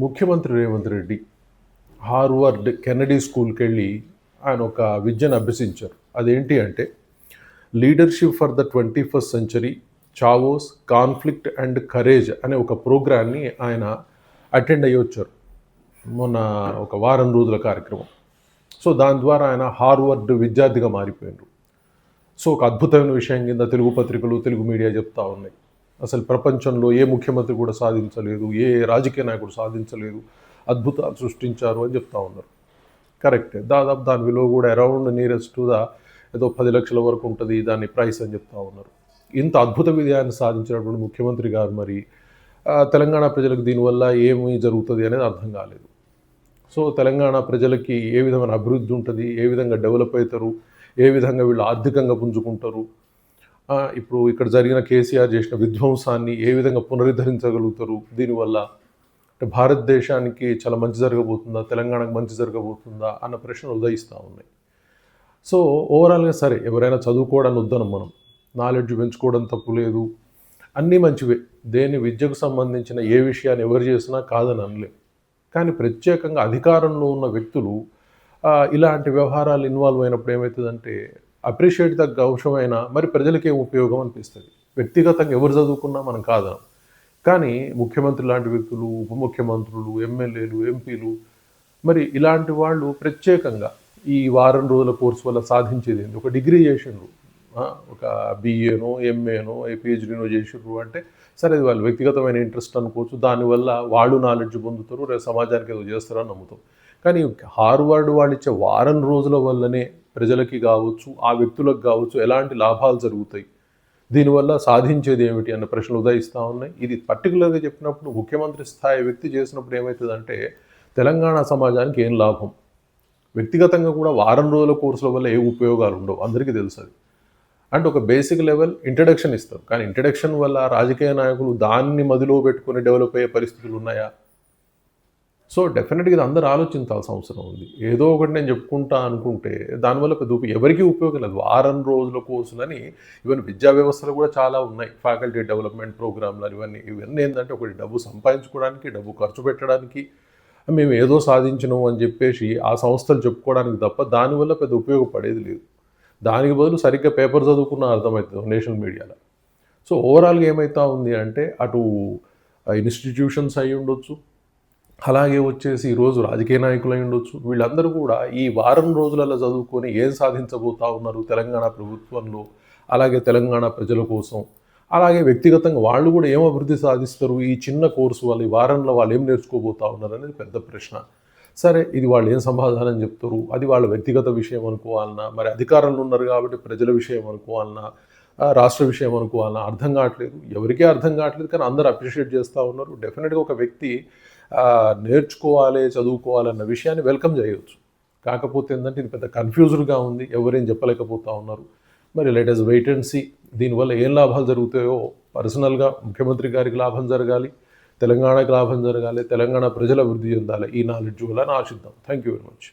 ముఖ్యమంత్రి Revanth Reddy Harvard Kennedy స్కూల్కి వెళ్ళి ఆయన ఒక విద్యను అభ్యసించారు. అదేంటి అంటే leadership for the twenty first century chaos conflict and courage అనే ఒక ప్రోగ్రాన్ని ఆయన అటెండ్ అయ్యి వచ్చారు. మొన్న ఒక వారం రోజుల కార్యక్రమం. సో దాని ద్వారా ఆయన హార్వర్డ్ విద్యార్థిగా మారిపోయినారు సో ఒక అద్భుతమైన విషయం కింద తెలుగు పత్రికలు తెలుగు మీడియా చెప్తా ఉన్నాయి. అసలు ప్రపంచంలో ఏ ముఖ్యమంత్రి కూడా సాధించలేదు ఏ రాజకీయ నాయకుడు సాధించలేదు అద్భుతాలు సృష్టించారు అని చెప్తా ఉన్నారు. కరెక్టే. దాదాపు దాని విలువ కూడా అరౌండ్ నియరెస్ట్ టు ద ఏదో పది లక్షల వరకు ఉంటుంది దాని ప్రైస్ అని చెప్తా ఉన్నారు. ఇంత అద్భుత విజయాన్ని సాధించినటువంటి ముఖ్యమంత్రి గారు మరి. తెలంగాణ ప్రజలకు దీనివల్ల ఏమి జరుగుతుంది అనేది అర్థం కాలేదు. సో తెలంగాణ ప్రజలకి ఏ విధమైన అభివృద్ధి ఉంటుంది ఏ విధంగా డెవలప్ అవుతారు ఏ విధంగా వీళ్ళు ఆర్థికంగా పుంజుకుంటారు ఇప్పుడు ఇక్కడ జరిగిన కేసీఆర్ చేసిన విధ్వంసాన్ని ఏ విధంగా పునరుద్ధరించగలుగుతారు? దీనివల్ల అంటే భారతదేశానికి చాలా మంచి జరగబోతుందా? తెలంగాణకు మంచి జరగబోతుందా? అన్న ప్రశ్నలు ఉదయిస్తూ ఉన్నాయి. సో ఓవరాల్గా సరే ఎవరైనా చదువుకోవడానికి వద్దనం మనం. నాలెడ్జ్ పెంచుకోవడం తప్పు లేదు. అన్నీ మంచివే. దేని విద్యకు సంబంధించిన ఏ విషయాన్ని ఎవరు చేసినా కాదని అనలేం. కానీ ప్రత్యేకంగా అధికారంలో ఉన్న వ్యక్తులు ఇలాంటి వ్యవహారాలు ఇన్వాల్వ్ అయినప్పుడు ఏమవుతుందంటే అప్రిషియేట్ తగ్గ అవసరమైన మరి ప్రజలకే ఉపయోగం అనిపిస్తుంది? వ్యక్తిగతంగా ఎవరు చదువుకున్నా మనం కాదనం కానీ ముఖ్యమంత్రి లాంటి వ్యక్తులు ఉప ముఖ్యమంత్రులు ఎమ్మెల్యేలు ఎంపీలు మరి ఇలాంటి వాళ్ళు ప్రత్యేకంగా ఈ వారం రోజుల కోర్సు వల్ల సాధించేది ఒక డిగ్రీ చేసిండ్రు. ఒక బీఏనో ఎంఏనో ఏ పిహెచ్డీనో చేసిండ్రు అంటే సరే అది వాళ్ళ వ్యక్తిగతమైన ఇంట్రెస్ట్ అనుకోవచ్చు. దానివల్ల వాళ్ళు నాలెడ్జ్ పొందుతారు రేపు సమాజానికి ఏదో చేస్తారని నమ్ముతాం. కానీ హార్వర్డ్ వాళ్ళు ఇచ్చే వారం రోజుల వల్లనే ప్రజలకి కావచ్చు ఆ వ్యక్తులకు కావచ్చు ఎలాంటి లాభాలు జరుగుతాయి? దీనివల్ల సాధించేది ఏమిటి అన్న ప్రశ్నలు ఉదయిస్తూ ఉన్నాయి. ఇది పర్టికులర్గా చెప్పినప్పుడు ముఖ్యమంత్రి స్థాయి వ్యక్తి చేసినప్పుడు ఏమవుతుందంటే తెలంగాణ సమాజానికి ఏం లాభం? వ్యక్తిగతంగా కూడా వారం రోజుల కోర్సుల వల్ల ఏ ఉపయోగాలు ఉండవు. అందరికీ తెలుసు అది. అంటే ఒక బేసిక్ లెవెల్ ఇంట్రడక్షన్ ఇస్తారు. కానీ ఇంట్రడక్షన్ వల్ల రాజకీయ నాయకులు దాన్ని మదిలో పెట్టుకుని డెవలప్ అయ్యే పరిస్థితులు ఉన్నాయా? సో డెఫినెట్గా ఇది అందరూ ఆలోచించాల్సిన అవసరం ఉంది. ఏదో ఒకటి నేను చెప్పుకుంటా అనుకుంటే దానివల్ల పెద్ద ఎవరికీ ఉపయోగం లేదు. వారం రోజుల కోర్సులని ఈవెన్ విద్యా వ్యవస్థలు కూడా చాలా ఉన్నాయి. ఫ్యాకల్టీ డెవలప్మెంట్ ప్రోగ్రాంలు అని ఇవన్నీ ఇవన్నీ ఏంటంటే ఒకటి డబ్బు సంపాదించుకోవడానికి డబ్బు ఖర్చు పెట్టడానికి మేము ఏదో సాధించినాం అని చెప్పేసి ఆ సంస్థలు చెప్పుకోవడానికి తప్ప దానివల్ల పెద్ద ఉపయోగపడేది లేదు. దానికి బదులు సరిగ్గా పేపర్ చదువుకున్న అర్థమవుతుంది నేషనల్ మీడియాలో. సో ఓవరాల్గా ఏమవుతా ఉంది అంటే అటు ఇన్స్టిట్యూషన్స్ అయి ఉండొచ్చు అలాగే వచ్చేసి ఈరోజు రాజకీయ నాయకులై ఉండొచ్చు. వీళ్ళందరూ కూడా ఈ వారం రోజులలో చదువుకొని ఏం సాధించబోతా ఉన్నారు తెలంగాణ ప్రభుత్వంలో అలాగే తెలంగాణ ప్రజల కోసం. అలాగే వ్యక్తిగతంగా వాళ్ళు కూడా ఏం అభివృద్ధి సాధిస్తారు? ఈ చిన్న కోర్సు వాళ్ళు ఈ వారంలో వాళ్ళు ఏం నేర్చుకోబోతా ఉన్నారు అనేది పెద్ద ప్రశ్న. సరే ఇది వాళ్ళు ఏం సమాధానం చెప్తారు? అది వాళ్ళ వ్యక్తిగత విషయం అనుకోవాలన్నా మరి అధికారంలో ఉన్నారు కాబట్టి ప్రజల విషయం అనుకోవాలన్నా రాష్ట్ర విషయం అనుకోవాలన్నా అర్థం కావట్లేదు. ఎవరికీ అర్థం కావట్లేదు కానీ అందరూ అప్రిషియేట్ చేస్తూ ఉన్నారు. డెఫినెట్గా ఒక వ్యక్తి నేర్చుకోవాలి చదువుకోవాలన్న విషయాన్ని వెల్కమ్ చేయవచ్చు కాకపోతే ఏంటంటే ఇది పెద్ద కన్ఫ్యూజ్డ్గా ఉంది. ఎవరేం చెప్పలేకపోతా ఉన్నారు. మరి లేటెస్ట్ వెయిట్ అండ్ సీ దీనివల్ల ఏం లాభాలు జరుగుతాయో పర్సనల్గా ముఖ్యమంత్రి గారికి లాభం జరగాలి తెలంగాణకి లాభం జరగాలి తెలంగాణ ప్రజల అభివృద్ధి చెందాలి. ఈ నాలెడ్జ్ వల్ల ఆశిద్దాం. Thank you very much